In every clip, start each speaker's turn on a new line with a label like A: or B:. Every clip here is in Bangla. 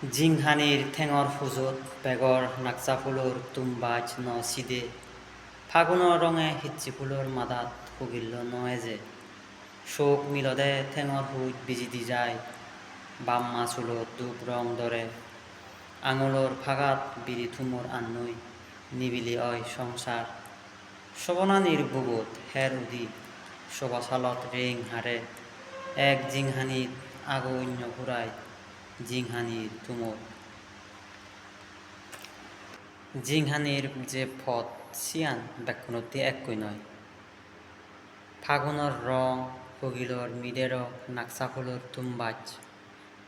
A: জিংহানির ঠেঙৰ ফুজত বেগৰ নাকচা ফুলৰ তুম্বাজ ন চিদে ফাগুনৰ ৰঙে হিচ্ছি ফুলৰ মাদাত সুগিল্ল নয় যে। শোক মিলদে ঠেঙৰ সুইত বিজি দি যায় বাম্মা চুলত ডুব ৰং দৰে আঙুলৰ ফাগাত বিৰি থুমৰ আন্নৈ, নিবিলি অয় সংসাৰ। শবনানীৰ বুকুত হেৰ উদি, শোভাচালত ৰিং হাৰে। এক জিংহানিত আগন্য ঘূৰাই জিংহানির তুমর জিংহানির যে পথ, সিয়ান ব্যাকুণতে একই নয়। ফাগুনৰ ৰং ভগিলৰ মিডেৰ নাকচা ফুলৰ তুম্বাজ।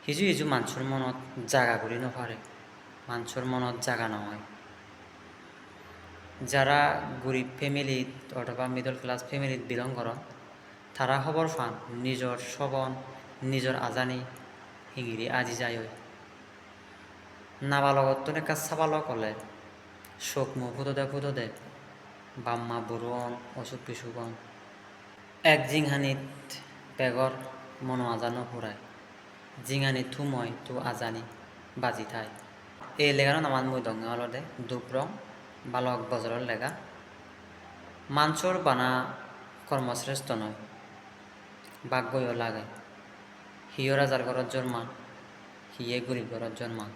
A: সিজু সিজু মানুহৰ মনত জাগা কৰি নপাৰে মানুহৰ মনত জাগা নহয়। যারা গরিব ফ্যামিলিত অথবা মিডল ক্লাস ফ্যামিলিত বিলং করন, তারা খবর পান, নিজর সবন নিজর আজানি হিঙিরি আজি যায় নাবালগত একা চাবালক হলে মুখ ফুটো দে ফুটো দে। বাম্মা বুৰুৱন অচুক পিচুকন এক জিংহানিত বেগৰ মন আজানো ফুরায় জিঙানি থুময় তু আজানি বাজি থাই এই লেগানো নামান মুই দঙে অলদে দুপ রং বালক বজরের লেগা। মানসর বানা কর্মশ্রেষ্ঠ নয়। ভাগ্যও লাগে। হিয় রাজার ঘরত জন্মা হিয়ে গরিব ঘরত জন্মা।